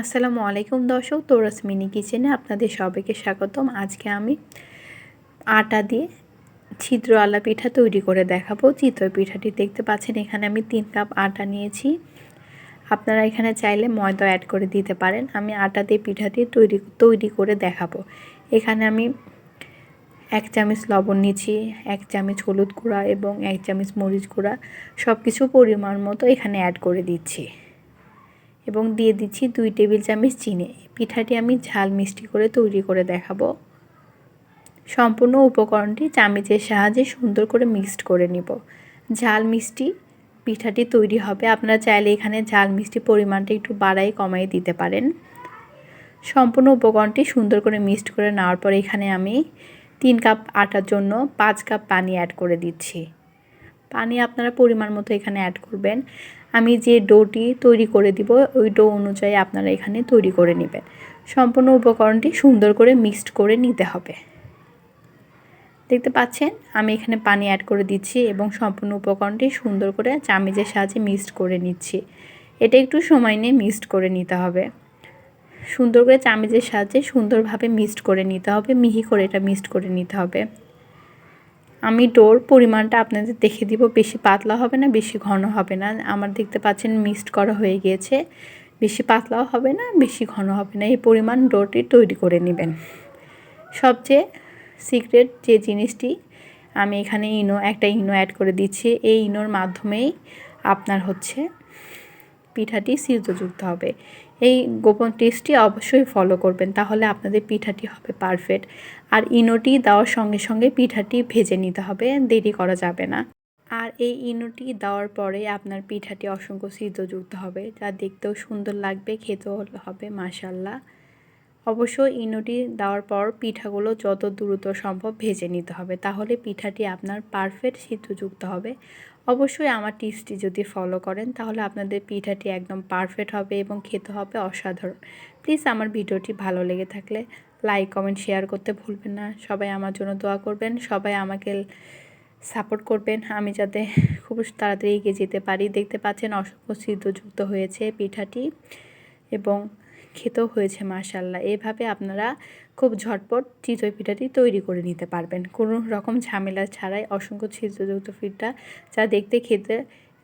আসসালামু আলাইকুম দর্শক, তোরাস মিনি কিচেনে আপনাদের সবাইকে স্বাগতম। আজকে আমি আটা দিয়ে ছিদ্র আলা পিঠা তৈরি করে দেখাবো। চিত্র পিঠাটি দেখতে পাচ্ছেন, এখানে আমি তিন কাপ আটা নিয়েছি। আপনারা এখানে চাইলে ময়দা অ্যাড করে দিতে পারেন। আমি আটা দিয়ে পিঠাটি তৈরি তৈরি করে দেখাবো। এখানে আমি এক চামচ লবণ নিয়েছি, এক চামচ হলুদ গুঁড়া এবং এক চামচ মরিচ গুঁড়া। সব কিছু পরিমাণ মতো এখানে অ্যাড করে দিচ্ছি। এবং দিয়ে দিচ্ছি দুই টেবিল চামচ চিনি। পিঠাটি আমি ঝাল মিষ্টি করে তৈরি করে দেখাবো। সম্পূর্ণ উপকরণটি চামচের সাহায্যে সুন্দর করে মিক্সড করে নিব। ঝাল মিষ্টি পিঠাটি তৈরি হবে। আপনারা চাইলে এখানে ঝাল মিষ্টি পরিমাণটা একটু বাড়াই কমাই দিতে পারেন। সম্পূর্ণ উপকরণটি সুন্দর করে মিক্সড করে নেওয়ার পর এখানে আমি তিন কাপ আটার জন্য পাঁচ কাপ পানি অ্যাড করে দিচ্ছি। পানি আপনারা পরিমাণ মতো এখানে অ্যাড করবেন। আমি যে ডোটি তৈরি করে দিব, ওই ডো অনুযায়ী আপনারা এখানে তৈরি করে নেবেন। সম্পূর্ণ উপকরণটি সুন্দর করে মিক্সড করে নিতে হবে। দেখতে পাচ্ছেন, আমি এখানে পানি অ্যাড করে দিচ্ছি এবং সম্পূর্ণ উপকরণটি সুন্দর করে চামিজের সাহায্যে মিক্সড করে নিচ্ছি। এটা একটু সময় নিয়ে মিক্সড করে নিতে হবে। সুন্দর করে চামিজের সাহায্যে সুন্দরভাবে মিক্সড করে নিতে হবে, মিহি করে এটা মিক্সড করে নিতে হবে। আমি ডোর পরিমাণটা আপনাদের দেখে দিব। বেশি পাতলা হবে না, বেশি ঘন হবে না। আমার দেখতে পাচ্ছেন মিক্সড করা হয়ে গিয়েছে। বেশি পাতলাও হবে না, বেশি ঘন হবে না। এই পরিমাণ ডোরটি তৈরি করে নেবেন। সবচেয়ে সিক্রেট যে জিনিসটি, আমি এখানে ইনো, একটা ইনো অ্যাড করে দিচ্ছি। এই ইনোর মাধ্যমেই আপনার হচ্ছে পিঠাটি সিদ্ধযুক্ত হবে। এই গোপন টেস্টটি অবশ্যই ফলো করবেন, তাহলে আপনাদের পিঠাটি হবে পারফেক্ট আর ইনোটি দেওয়ার সঙ্গে সঙ্গে পিঠাটি ভেজে নিতে হবে, দেরি করা যাবে না। আর এই ইনোটি দেওয়ার পরে আপনার পিঠাটি অসংখ্য সিদ্ধযুক্ত হবে, যা দেখতেও সুন্দর লাগবে, খেতেও হবে মাসাল্লাহ অবশ্যই ইনোটি দেওয়ার পর পিঠাগুলো যত দ্রুত সম্ভব ভেজে নিতে হবে, তাহলে পিঠাটি আপনার পারফেক্ট সিদ্ধযুক্ত হবে। অবশ্যই আমার টিপসটি যদি ফলো করেন, তাহলে আপনাদের পিঠাটি একদম পারফেক্ট হবে এবং খেতে হবে অসাধারণ। প্লিজ আমার ভিডিওটি ভালো লেগে থাকলে লাইক কমেন্ট শেয়ার করতে ভুলবেন না। সবাই আমার জন্য দোয়া করবেন, সবাই আমাকে সাপোর্ট করবেন। আমি যাতে খুব তাড়াতাড়ি এগিয়ে যেতে পারি। দেখতে পাচ্ছেন অসংখ্য সিদ্ধযুক্ত হয়েছে পিঠাটি এবং খেতেও হয়েছে মাশাল্লাহ এভাবে আপনারা খুব ঝটপট চিতই পিঠাটি তৈরি করে নিতে পারবেন। কোনো রকম ঝামেলা ছাড়াই অসংখ্য ছিদ্রযুক্ত পিঠা যা দেখতে, খেতে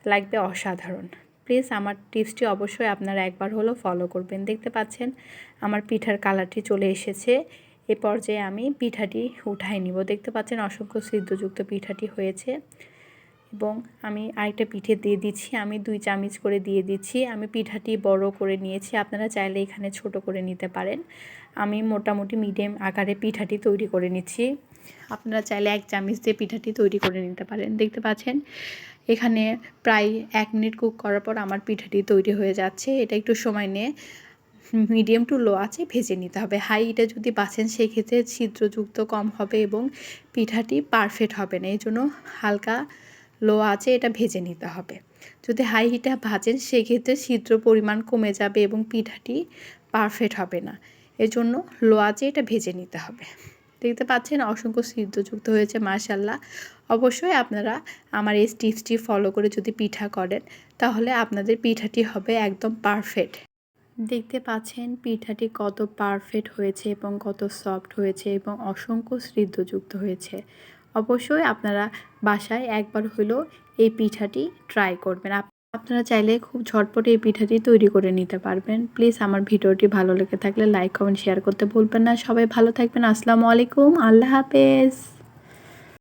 লাগবে অসাধারণ। প্লিজ আমার টিপসটি অবশ্যই আপনারা একবার হলো ফলো করবেন। দেখতে পাচ্ছেন, আমার পিঠার কালারটি চলে এসেছে। এ পর্যায়ে আমি পিঠাটি উঠাই নিব। দেখতে পাচ্ছেন, অসংখ্য সিদ্ধযুক্ত পিঠাটি হয়েছে। এবং আমি আরেকটা পিঠে দিয়ে দিচ্ছি। আমি দুই চামচ করে দিয়ে দিচ্ছি। আমি পিঠাটি বড় করে নিয়েছি। আপনারা চাইলে এখানে ছোট করে নিতে পারেন। আমি মোটামুটি মিডিয়াম আকারে পিঠাটি তৈরি করে নিচ্ছি। আপনারা চাইলে এক চামচ দিয়ে পিঠাটি তৈরি করে নিতে পারেন। দেখতে পাচ্ছেন? এখানে প্রায় এক মিনিট কুক করার পর আমার পিঠাটি তৈরি হয়ে যাচ্ছে। এটা একটু সময় নিয়ে মিডিয়াম টু লো আছে ভেজে নিতে হবে। হাই এটা যদি বাছেন, সেক্ষেত্রে ছিদ্রযুক্ত কম হবে এবং পিঠাটি পারফেক্ট হবে না। এই জন্য হালকা লো আছে, এটা ভেজে নিতে হবে। যদি হাই হিটে ভাজেন, সেক্ষেত্রে ছিদ্র পরিমাণ কমে যাবে এবং পিঠাটি পারফেক্ট হবে না। এজন্য লো আছে, এটা ভেজে নিতে হবে। দেখতে পাচ্ছেন, অসংখ্য সিদ্ধযুক্ত হয়েছে মার্শাল্লাহ অবশ্যই আপনারা আমার এই টিপসটি ফলো করে যদি পিঠা করেন, তাহলে আপনাদের পিঠাটি হবে একদম পারফেক্ট দেখতে পাচ্ছেন, পিঠাটি কত পারফেক্ট হয়েছে এবং কত সফট হয়েছে এবং অসংখ্য সিদ্ধযুক্ত হয়েছে। অবশ্যই আপনারা বাসায় একবার হলেও এই পিঠাটি ট্রাই করবেন। আপনারা চাইলে খুব ঝটপট এই পিঠাটি তৈরি করে নিতে পারবেন। প্লিজ আমার ভিডিওটি ভালো লেগে থাকলে লাইক কমেন্ট শেয়ার করতে ভুলবেন না। সবাই ভালো থাকবেন। আসসালামু আলাইকুম। আল্লাহ হাফেজ।